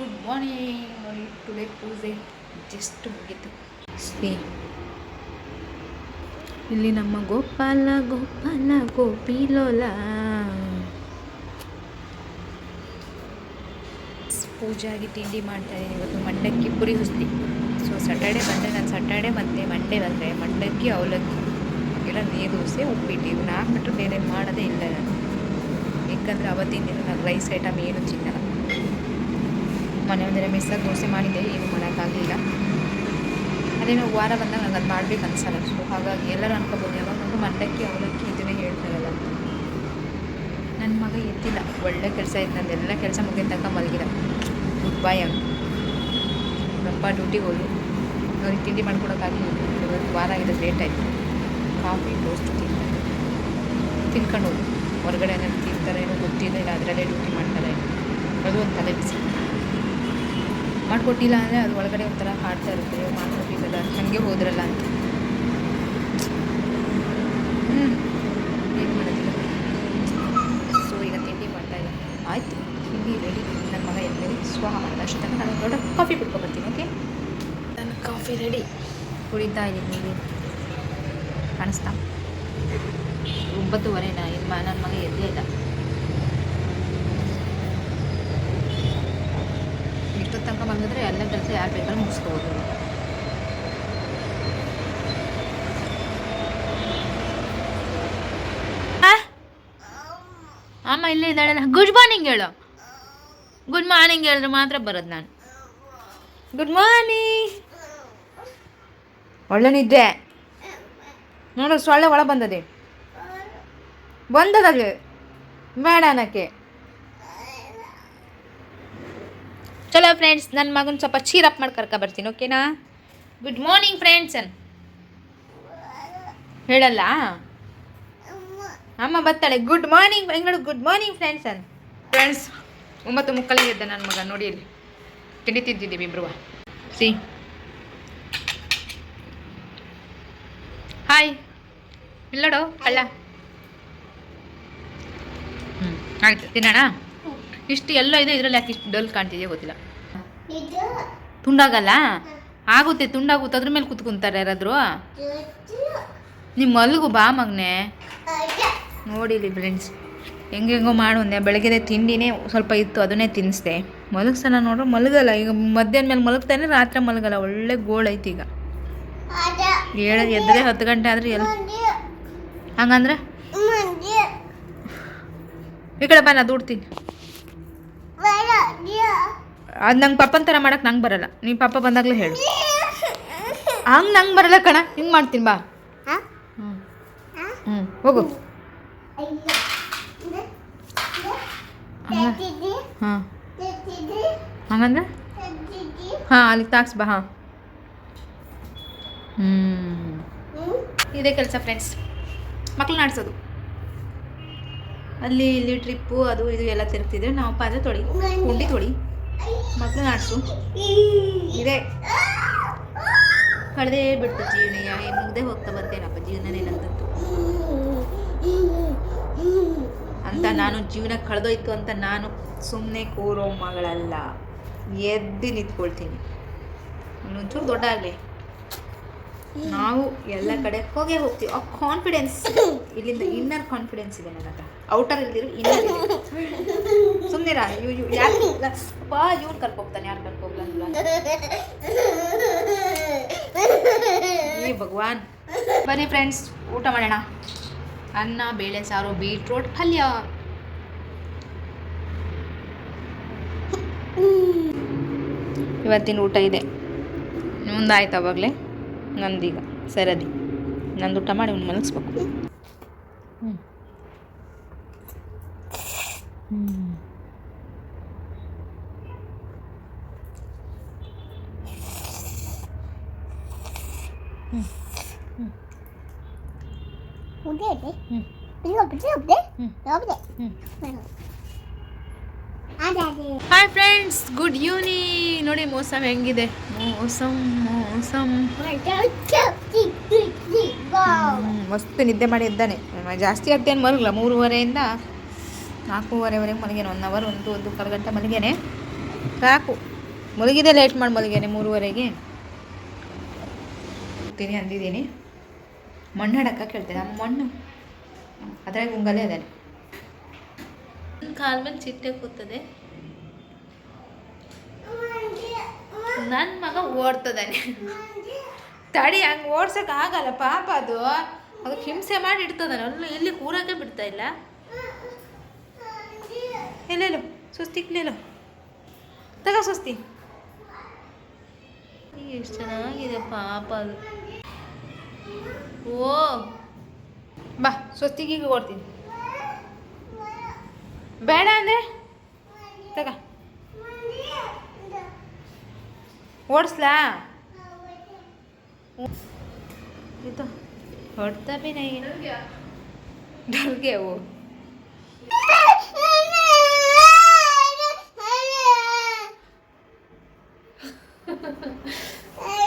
Good morning ನೋಡಿ today ಪೂಜೆ just ಮುಗೀತು. ಶ್ರೀ. ಇಲ್ಲಿ ನಮ್ಮ ಗೋಪಾಲ ಗೋಪಾಲ ಗೋಪಿಲೋಲ. ಪೂಜಾಗಿ ತಿಂಡಿ ಮಾಡ್ತಾ ಇದ್ದೀನಿ. ಇವತ್ತು ಮಂಡಕ್ಕಿ ಪುರಿ ಹುಸ್ತಿ. ಸೊ ಸಟರ್ಡೆ ಬಂದರೆ ನಾನು ಸಟರ್ಡೆ ಮತ್ತು ಮಂಡೇ ಬಂದರೆ ಮಂಡಕ್ಕಿ ಅವಲಕ್ಕಿ ಇಲ್ಲ ನೀರು ದೋಸೆ ಉಪ್ಪಿಟ್ಟು. ಇವನ್ನ ಹಾಕ್ಬಿಟ್ರೆ ಬೇರೆ ಮಾಡೋದೇ ಇಲ್ಲ ನಾನು. ಯಾಕಂದರೆ ಅವತ್ತಿನ ದಿನ ನಾನು ರೈಸ್ ಐಟಮ್ ಏನು ತಿನ್ನಲ್ಲ. ಮನೆ ಒಂದಿನ ಮಿಸ್ಸಾಗಿ ದೋಸೆ ಮಾಡಿದ್ದೆ, ಏನು ಮಾಡೋಕ್ಕಾಗಲಿಲ್ಲ. ಅದೇನೋ ವಾರ ಬಂದಾಗ ನಂಗೆ ಅದು ಮಾಡ್ಬೇಕು ಅನ್ಸಲ್ಲ. ಸೊ ಹಾಗಾಗಿ ಎಲ್ಲರೂ ಅನ್ಕೋಬೋದು, ಯಾವಾಗ ನೋಡು ಮಂಡಕ್ಕಿ, ಅವಲಕ್ಕಿ ಇದನ್ನೇ ಹೇಳ್ತಾರಲ್ಲ. ನನ್ನ ಮಗ ಎತ್ತಿಲ್ಲ. ಒಳ್ಳೆ ಕೆಲಸ ಇತ್ತು ನಂದೆಲ್ಲ ಕೆಲಸ ಮುಗಿದ ತನಕ ಮಲಗಿದ. ಗುಡ್ ಬಾಯ್ ಅವ್ನು ನಮ್ಮಪ್ಪ ಡ್ಯೂಟಿಗೆ ಹೋಗಿ ಅವ್ರಿಗೆ ತಿಂಡಿ ಮಾಡ್ಕೊಡೋಕ್ಕಾಗಲಿಲ್ಲ ಇವತ್ತು ವಾರ ಆಗಿದೆ ಲೇಟ್ ಆಯಿತು. ಕಾಫಿ ಟೋಸ್ಟ್ ತಿಂತಾರೆ ತಿನ್ಕೊಂಡು ಹೋಗಿ ಹೊರಗಡೆ ಏನಾದ್ರು ತಿಂತಾರೆ ಏನೋ ಗೊತ್ತಿಲ್ಲ, ಇಲ್ಲ, ಅದರಲ್ಲೇ ಡ್ಯೂಟಿ ಮಾಡ್ತಾರೆ ಅದು ಒಂದು ತಲೆ ಬಿಸಿ. ಮಾಡಿಕೊಟ್ಟಿಲ್ಲ ಅಂದರೆ ಅದು ಒಳಗಡೆ ಒಂಥರ ಹಾಡ್ತಾ ಇರುತ್ತೆ. ಮಾಡ್ಕೊಟ್ಟಿಲ್ಲ ಮಾಡ್ಕೊಟ್ಟಿಲ್ಲಲ್ಲ ಹಾಗೆ ಹೋದ್ರಲ್ಲ ಅಂತ. ಹ್ಞೂ ಏನು ಮಾಡೋದಿಲ್ಲ. ಸೊ ಈಗ ತಿಂಡಿ ಮಾಡ್ತಾ ಇಲ್ಲ ಆಯಿತು. ತಿಂಡಿ ರೆಡಿ ನನ್ನ ಮಗ ಎಲ್ಲಿ ಸ್ವಾಹ ಅಷ್ಟು ತನಕ ನಾನು ದೊಡ್ಡ ಕಾಫಿ ಬಿಟ್ಕೊಬರ್ತೀನಿ ಓಕೆ ನನ್ನ ಕಾಫಿ ರೆಡಿ ಕುಡಿತಾ ಇದ್ದೀನಿ ನೀವು. ಕಾಣಿಸ್ತಾ? ಒಂಬತ್ತುವರೆನಾ? ಇನ್ನು ನನ್ನ ಮಗ ಎದ್ದೇ ಇಲ್ಲ. ಮಲಗಿದ್ರೆ ಎಲ್ಲ ಕೆಲಸ ಯಾರು ಬೇಕಾದ್ರೂ ಮುಗಿಸ್ಕೋಬೋದು ಅಮ್ಮ ಇಲ್ಲೇ ಇದ್ದಾಳಲ್ಲ. ಗುಡ್ ಮಾರ್ನಿಂಗ್ ಹೇಳು. ಗುಡ್ ಮಾರ್ನಿಂಗ್ ಹೇಳಿದ್ರೆ ಮಾತ್ರ ಬರೋದು ನಾನು. ಗುಡ್ ಮಾರ್ನಿಂಗ್ ಒಳ್ಳೆ ನಿದ್ದೆ ನೋಡು, ಸೊಳ್ಳೆ ಒಳ ಬಂದದೆ. ಬಂದದ ಬೇಡ ಅನ್ನಕ್ಕೆ. ಚಲೋ ಫ್ರೆಂಡ್ಸ್ ನನ್ನ ಮಗನ ಸ್ವಲ್ಪ ಚೀರಪ್ ಮಾಡಿ ಕರ್ಕ ಬರ್ತೀನಿ ಓಕೆನಾ ಗುಡ್ ಮಾರ್ನಿಂಗ್ ಫ್ರೆಂಡ್ಸ್ ಅನ್ ಹೇಳಲ್ಲ? ಅಮ್ಮ ಬರ್ತಾಳೆ. Good morning Bengaluru good morning friends ಅನ್ ಫ್ರೆಂಡ್ಸ್ ಒಂಬತ್ತು ಮುಕ್ಕಲಿಗೆ ಇದ್ದ ನನ್ನ ಮಗ, ನೋಡಿ ಇಲ್ಲಿ. ತಿಂಡಿ ತಿಂತಿದ್ದೀವಿ ಇಬ್ರು. ಸಿ. ಹಾಯ್ ಇಲ್ಲಡೋ ಅಲ್ಲ. ಹ್ಞೂ ಆಯಿತು. ತಿನ್ನೋಣ? ಇಷ್ಟು ಎಲ್ಲ ಇದೆ ಇದರಲ್ಲಿ ಯಾಕೆ ಇಷ್ಟು ಡಲ್ ಕಾಣ್ತಿದೆಯೋ ಗೊತ್ತಿಲ್ಲ. ತುಂಡಾಗಲ್ಲ? ಆಗುತ್ತೆ ತುಂಡಾಗುತ್ತೆ ಅದ್ರ ಮೇಲೆ ಕುತ್ಕೊಂತಾರೆ ಯಾರಾದರೂ? ನಿಮ್ಮ ಮಲ್ಗು ಬಾ ಮಗ್ನೆ. ನೋಡಿಲಿ ಫ್ರೆಂಡ್ಸ್ ಹೆಂಗೆಂಗೋ ಮಾಡು ಮಾಡುಂದೆ ಬೆಳಗ್ಗೆ ತಿಂಡಿನೇ ಸ್ವಲ್ಪ ಇತ್ತು ಅದನ್ನೇ ತಿನ್ನಿಸ್ದೆ ಮಲಗಿಸಲ್ಲ ನೋಡು ಮಲಗಲ್ಲ. ಈಗ ಮಧ್ಯಾಹ್ನ ಮೇಲೆ ಮಲಗ್ತಾನೆ ರಾತ್ರಿ ಮಲಗಲ್ಲ. ಒಳ್ಳೆ ಗೋಳೈತಿ ಈಗ. ಏಳ ಎದ್ರೆ ಹತ್ತು ಗಂಟೆ ಆದರೆ ಎಲ್ಲಿ ಹಂಗಂದ್ರೆ? ಈ ಕಡೆ ಬಾ ನಾ ದುಡ್ತೀನಿ. ಅದು ನಂಗೆ ಪಪ್ಪನ ಥರ ಮಾಡಕ್ಕೆ ನಂಗೆ ಬರಲ್ಲ. ನೀ ಪಪ್ಪ ಬಂದಾಗಲೇ ಹೇಳು. ಹಂಗೆ ನಂಗೆ ಬರಲ್ಲ ಕಣ. ಹಿಂಗೆ ಮಾಡ್ತೀನಿ ಬಾ. ಹ್ಞೂ ಹ್ಞೂ ಹೋಗು. ಹಾಂ. ಹಂಗಂದ್ರೆ? ಹಾಂ ಅಲ್ಲಿಗೆ ತಾಕ್ಸ್ ಬಾ ಹಾಂ. ಹ್ಞೂ ಇದೇ ಕೆಲಸ ಫ್ರೆಂಡ್ಸ್ ಮಕ್ಳನ್ನ ಆಡ್ಸೋದು. ಅಲ್ಲಿ ಇಲ್ಲಿ ಟ್ರಿಪ್ಪು ಅದು ಇದು ಎಲ್ಲ ತಿರುಗ್ತಿದ್ರೆ ನಾವು ಪಾತ್ರೆ ತೊಳಿ. ಉಂಡಿ ತೊಳಿ. ಮಕ್ಕಳು ನಾಡ್ಸು ಇದೆ. ಕಳೆದೇ ಬಿಡ್ತು ಜೀವನ ಮುಗ್ದೇ ಹೋಗ್ತಾ ಬರ್ತೇನಪ್ಪ ನಂದಂತೂ ಅಂತ ನಾನು ಜೀವನ ಕಳೆದೋಯ್ತು ಅಂತ ನಾನು ಸುಮ್ಮನೆ ಕೂರೋ ಮಗಳಲ್ಲ. ಎದ್ದು ನಿಂತ್ಕೊಳ್ತೀನಿ. ಒಂಚೂರು ದೊಡ್ಡ ಆಗಲಿ ನಾವು ಎಲ್ಲ ಕಡೆ ಹೋಗೇ ಹೋಗ್ತೀವಿ. ಆ ಕಾನ್ಫಿಡೆನ್ಸ್ ಇಲ್ಲಿಂದ ಇನ್ನರ್ ಕಾನ್ಫಿಡೆನ್ಸ್ ಇದೆ ನನ್ನ ಔಟರ್ ಇಲ್ದಿರು ಇನ್ನರ್ ಸುಮ್ಮನೆ ಇವ್ ಇವ್ ಯಾರು ಕರ್ಕೋಗ್ತಾನೆ, ಯಾರು ಕರ್ಕೋಗ್ಲಂಗಿಲ್ಲ ಈ ಭಗವಾನ್. ಬನ್ನಿ ಫ್ರೆಂಡ್ಸ್ ಊಟ ಮಾಡೋಣ. ಅನ್ನ, ಬೇಳೆ, ಸಾರು ಬೀಟ್ರೋಟ್ ಪಲ್ಯ. ಇವತ್ತಿನ ಊಟ ಇದೆ. ಮುಂದಾಯ್ತು ಅವಾಗಲೇ? ನಂದೀಗ. ಸರದಿ. ನಂದು ಊಟ ಮಾಡಿ ಅವ್ನು ಮಲಗಿಸ್ಬೇಕು. ಹ್ಞೂ ಹಾಯ್ ಫ್ರೆಂಡ್ಸ್ ಗುಡ್ ಯೂನಿ ನೋಡಿ ಮೋಸಮ್ ಹೆಂಗಿದೆ? ಮೋಸಮ್ ಮೋಸಮ್ ಮಸ್ತು ನಿದ್ದೆ ಮಾಡಿ ಇದ್ದಾನೆ ಜಾಸ್ತಿ ಹೊತ್ತೇನು ಮಲಗಲ್ಲ. ಮೂರುವರೆಯಿಂದ ನಾಲ್ಕೂವರೆವರೆಗೆ ಮಲಗೇನೆ ಒನ್ ಅವರ್ ಒಂದು ಒಂದು ಕಾಲು ಗಂಟೆ ಮಲಗೇನೆ ಸಾಕು. ಮಲಗಿದೆ ಲೇಟ್ ಮಾಡಿ ಮಲಗೇನೆ ಮೂರುವರೆಗೆ. ಅಂದಿದ್ದೀನಿ. ಮಣ್ಣು ಹಡಕ್ಕ ಕೇಳ್ತೇನೆ. ಮಣ್ಣು. ಅದ್ರಾಗ ಉಂಗಲೇ ಅದಾನೆ. ಕಾಲ ಮೇಲೆ ಚಿಟ್ಟೆ ಕೂತದೆ. ನನ್ನ ಮಗ ಓಡ್ತದಾನೆ. ತಡಿ, ಹಂಗೆ ಓಡ್ಸಕ್ ಆಗಲ್ಲ, ಪಾಪ ಅದು. ಅದಕ್ಕೆ ಹಿಂಸೆ ಮಾಡಿ ಇಡ್ತದಾನೆ. ಅಲ್ಲಿ ಎಲ್ಲಿ ಕೂರಕ್ಕೆ ಬಿಡ್ತಾ ಇಲ್ಲ. ಎಲ್ಲೆಲ್ಲೋ ಸುಸ್ತಿಕ್ಲೇಲೋ ತಗ ಸುಸ್ತಿ. ಎಷ್ಟು ಚೆನ್ನಾಗಿದೆ ಪಾಪ ಅದು. ಓ, ಬಾ ಸ್ವಸ್ತಿಗೆ ಓಡ್ತೀನಿ ಬೇಡ ಅಂದ್ರೆ ತಗ ಓಡಿಸ್ಲಾ ಇದು ಹೊಡ್ತಾ ಬಿ ನೈ डर गया वो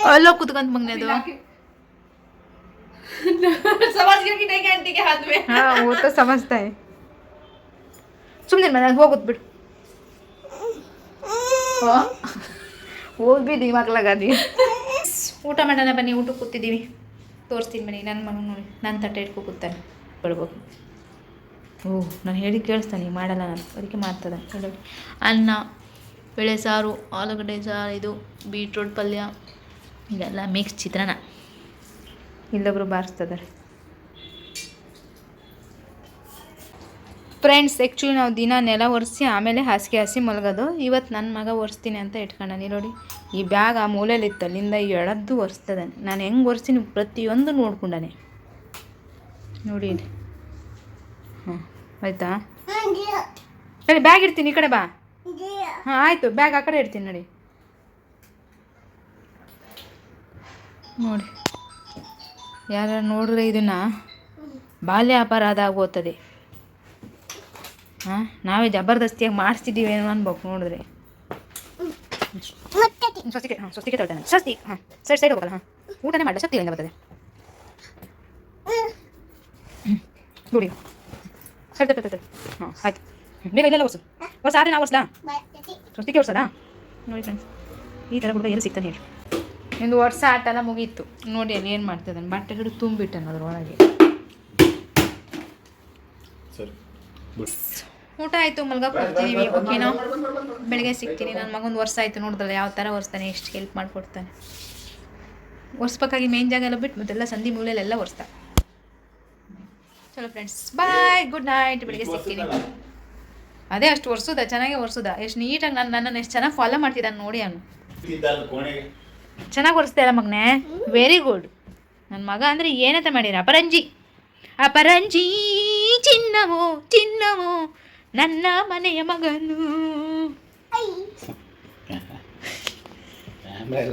अलो कुतकंत मंगने दो समझ गया कि नहीं कि आंटी के हाथ में हाँ वो तो समझता है ಸುಮ್ಮನೆ ಮನೆ ಹೋಗುತ್ತೆ ಬಿಡು. ಹೋಗ್ಬಿದ್ದೀವಿ ದಿಮಾಕ್ ಲಗಾದಿ ಊಟ ಮಾಡೋಣ ಬನ್ನಿ ಊಟಕ್ಕೆ ಕೂತಿದ್ದೀವಿ. ತೋರಿಸ್ತೀನಿ ಬನ್ನಿ ನನ್ನ ಮಗನ ನೋಡಿ ನನ್ನ ತಟ್ಟೆ ಇಟ್ಕೊ ಕೂತಾನೆ. ಬಿಡ್ಬೇಕು ಓ ನಾನು ಹೇಳಿ ಕೇಳಿಸ್ತಾನೆ ಮಾಡಲ್ಲ ನಾನು ಅದಕ್ಕೆ ಮಾಡ್ತದೆ. ಹೇಳಿ ಅನ್ನ ಬೇಳೆ ಸಾರು ಆಲೂಗಡ್ಡೆ ಸಾರು ಇದು ಬೀಟ್ರೋಟ್ ಪಲ್ಯ ಇದೆಲ್ಲ ಮಿಕ್ಸ್ ಚಿತ್ರಾನ್ನ. ಇಲ್ಲೊಬ್ರು ಬಾರಿಸ್ತದಾರೆ ಫ್ರೆಂಡ್ಸ್ ಆ್ಯಕ್ಚುಲಿ ನಾವು ದಿನ ನೆಲ ಒರೆಸಿ, ಆಮೇಲೆ ಹಾಸಿಗೆ ಹಾಸಿ ಮಲಗೋದು. ಇವತ್ತು ನನ್ನ ಮಗ ಒರೆಸ್ತೀನಿ ಅಂತ ಇಟ್ಕೊಂಡಾನೆ. ನೋಡಿ, ಈ ಬ್ಯಾಗ್ ಆ ಮೂಲೆಯಲ್ಲಿ ಇತ್ತು ಅಲ್ಲಿಂದ ಎಳದ್ದು ಒರೆಸ್ತದಾನೆ ನಾನು ಹೆಂಗೆ ಒರೆಸ್ತೀನಿ ಪ್ರತಿಯೊಂದು ನೋಡ್ಕೊಂಡಾನೆ. ನೋಡಿ ಹಾಂ ಆಯಿತಾ? ಸರಿ, ಬ್ಯಾಗ್ ಇಡ್ತೀನಿ, ಈ ಕಡೆ ಬಾ. ಹಾಂ, ಆಯಿತು, ಬ್ಯಾಗ್ ಆ ಕಡೆ ಇಡ್ತೀನಿ, ನೋಡಿ. ನೋಡಿ. ಯಾರು ನೋಡಿದ್ರೆ ಇದನ್ನು ಬಾಲ್ಯ ಅಪರಾಧ ಆಗೋಗ್ತದೆ ಹಾಂ ನಾವೇ ಜಬರ್ದಸ್ತಿಯಾಗಿ ಮಾಡಿಸ್ತಿದ್ದೀವಿ ಏನೋ ಅನ್ಬೇಕು ನೋಡಿದ್ರೆ. ಸ್ವಸ್ತಿಗೆ ಹಾಂ ಸ್ವಸ್ತಿಗೆ ತಳ್ತಾನೆ ಸ್ವಸ್ತಿ ಹಾಂ ಸೈಡ್ ಸೈಡ್ ಹೋಗಲ್ಲ ಹಾಂ. ಊಟನೇ ಮಾಡಲ್ಲ ಶಕ್ತಿ ಇಲ್ಲಿಂದ ಬರ್ತದೆ. ಹ್ಞೂ ನೋಡಿ. ಸೈಡ್ ತಟ್ಟೆ ತಟ್ಟೆ ಹಾಂ ಆಯ್ತು. ಬೇಗ ಇಲ್ಲೆಲ್ಲ ಒರ್ಸು ಒರ್ಸ ಆದರೆ ನಾವು ಒರ್ಸ್ಲಾ ಸ್ವಸ್ತಿಗೆ ಒರ್ಸದಾ ನೋಡಿ ಫ್ರೆಂಡ್ಸ್ ಈ ಥರ ಹುಡುಗ ಎಲ್ಲಿ ಸಿಗ್ತಾನೆ ಹೇಳಿ. ನಿಂದು ವರ್ಷ ಆಟ ಎಲ್ಲ ಮುಗೀತು. ನೋಡಿ ಅಲ್ಲಿ ಏನು ಮಾಡ್ತಿದ್ದಾನೆ? ಬಟ್ಟೆ ಹಿಡಿದು ತುಂಬಿಟ್ಟನು ಅದ್ರೊಳಗೆ. ಸರಿ ಊಟ ಆಯಿತು ಮಲ್ಗಕ್ಕೆ ಓಕೆ ಓಕೆನಾ? ಬೆಳಗ್ಗೆ ಸಿಗ್ತೀನಿ ನನ್ನ ಮಗನ ವರ್ಷ ಆಯಿತು ನೋಡಿದ್ರಲ್ಲ ಯಾವ ಥರ ಒರೆಸ್ತಾನೆ ಎಷ್ಟು ಹೆಲ್ಪ್ ಮಾಡಿಕೊಡ್ತಾನೆ. ಒರೆಸ್ಬೇಕಾಗಿ ಮೇನ್ ಜಾಗ ಎಲ್ಲ ಬಿಟ್ಟು ಮತ್ತೆಲ್ಲ ಸಂಧಿ ಮೂಲೆಯಲ್ಲೆಲ್ಲ ಒರೆಸ್ತಾ ಚಲೋ ಫ್ರೆಂಡ್ಸ್ ಬಾಯ್ ಗುಡ್ ನೈಟ್ ಬೆಳಗ್ಗೆ ಸಿಗ್ತೀನಿ. ಅದೇ ಅಷ್ಟು ಒರೆಸೋದ ಚೆನ್ನಾಗಿ ಒರೆಸೋದ ಎಷ್ಟು ನೀಟಾಗಿ ನಾನು ನನ್ನನ್ನು ಎಷ್ಟು ಚೆನ್ನಾಗಿ ಫಾಲೋ ಮಾಡ್ತಿದ್ದಾನೆ ನೋಡಿ ಅವನು. ಚೆನ್ನಾಗಿ ಒರೆಸ್ತಾ ಇಲ್ಲ ಮಗನೇ? ವೆರಿ ಗುಡ್ ನನ್ನ ಮಗ ಅಂದರೆ ಏನಂತ ಮಾಡಿರ? ಅಪರಂಜಿ. ಅಪರಂಜಿ ಚಿನ್ನವೋ ಚಿನ್ನವೋ. ನನ್ನ ಮನೆಯ ಮಗನು.